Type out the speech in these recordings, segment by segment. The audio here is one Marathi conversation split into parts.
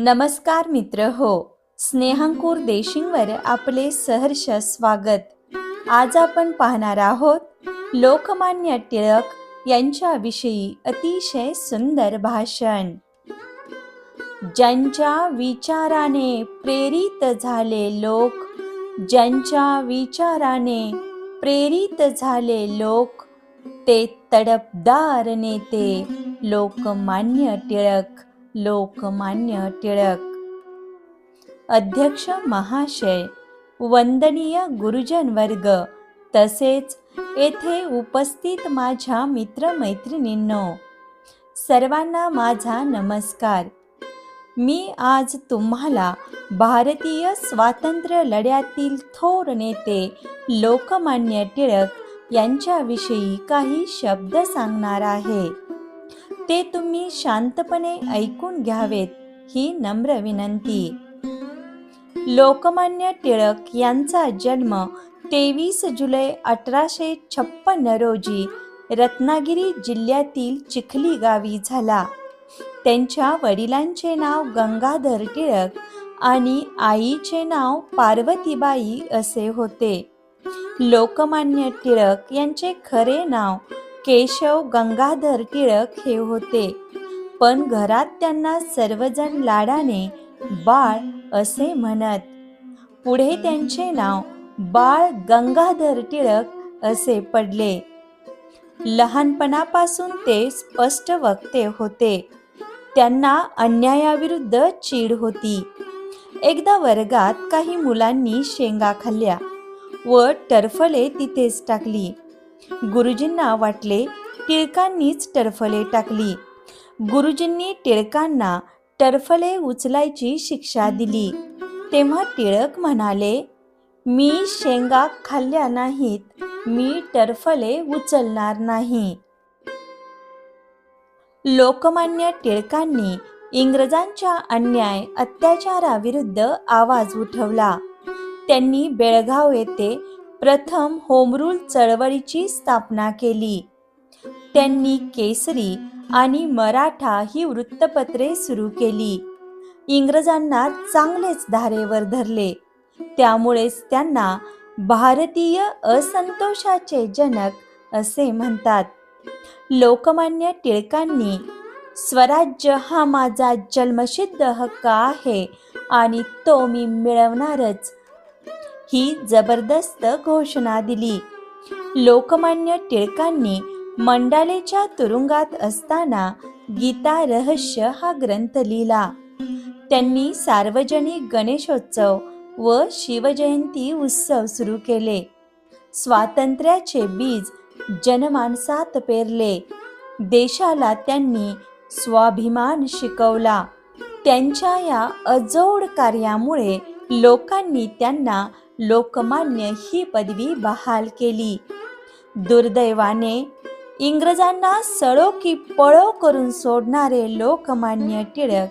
नमस्कार मित्र हो. स्नेहांकुर देशिंगवर आपले सहर्ष स्वागत. आज आपण पाहणार आहोत लोकमान्य टिळक यांच्याविषयी अतिशय सुंदर भाषण. ज्यांच्या विचाराने प्रेरित झाले लोक ज्यांच्या विचाराने प्रेरित झाले लोक ते तडपदार नेते लोकमान्य टिळक. लोकमान्य टिळक. अध्यक्ष महाशय वंदनीय गुरुजन वर्ग तसेच येथे उपस्थित माझ्या मित्रमैत्रिणींनो सर्वांना माझा नमस्कार. मी आज तुम्हाला भारतीय स्वातंत्र्य लढ्यातील थोर नेते लोकमान्य टिळक यांच्याविषयी काही शब्द सांगणार आहे. ते तुम्ही शांतपणे ऐकून घ्यावेत ही नम्र विनंती. लोकमान्य टिळक यांचा जन्म तेवीस जुलै अठराशे छप्पन्न रोजी रत्नागिरी जिल्ह्यातील चिखली गावी झाला. त्यांच्या वडिलांचे नाव गंगाधर टिळक आणि आईचे नाव पार्वतीबाई असे होते. लोकमान्य टिळक यांचे खरे नाव केशव गंगाधर टिळक हे होते. पण घरात त्यांना सर्वजण लाडाने बाळ असे म्हणत. पुढे त्यांचे नाव बाळ गंगाधर टिळक असे पडले. लहानपणापासून ते स्पष्ट वक्ते होते. त्यांना अन्यायाविरुद्ध चीड होती. एकदा वर्गात काही मुलांनी शेंगा खाल्ल्या व टरफले तिथेच टाकली. गुरुजींना वाटले टिळकांनीच टरफले टाकली. गुरुजींनी टिळकांना टरफले उचलायची शिक्षा दिली. तेव्हा टिळक म्हणाले मी शेंगा खाल्ल्या नाहीत मी टरफले उचलणार नाही. लोकमान्य टिळकांनी इंग्रजांच्या अन्याय अत्याचाराविरुद्ध आवाज उठवला. त्यांनी बेळगाव येथे प्रथम होमरूल चळवळीची स्थापना केली. त्यांनी केसरी आणि मराठा ही वृत्तपत्रे सुरू केली. इंग्रजांना चांगलेच धारेवर धरले. त्यामुळेच त्यांना भारतीय असंतोषाचे जनक असे म्हणतात. लोकमान्य टिळकांनी स्वराज्य हा माझा जन्मसिद्ध हक्क आहे आणि तो मी मिळवणारच ही जबरदस्त घोषणा दिली. लोकमान्य टिळकांनी मंडालेच्या तुरुंगात असताना गीता रहस्य हा ग्रंथ लिहिला. त्यांनी सार्वजनिक गणेशोत्सव व शिवजयंती उत्सव सुरू केले. स्वातंत्र्याचे बीज जनमानसात पेरले. देशाला त्यांनी स्वाभिमान शिकवला. त्यांच्या या अजोड कार्यामुळे लोकांनी त्यांना लोकमान्य ही पदवी बहाल केली. दुर्दैवाने इंग्रजांना सळो की पळो करून सोडणारे लोकमान्य टिळक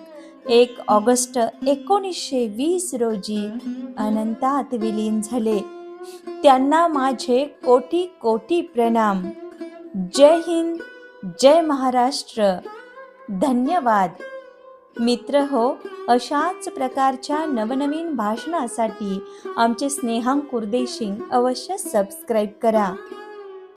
एक ऑगस्ट एकोणीसशे वीस रोजी अनंतात विलीन झाले. त्यांना माझे कोटी कोटी प्रणाम. जय हिंद जय महाराष्ट्र. धन्यवाद. मित्र हो अशाच प्रकारच्या नवनवीन भाषणासाठी आमचे स्नेहांकुर देशिंग अवश्य सबस्क्राईब करा.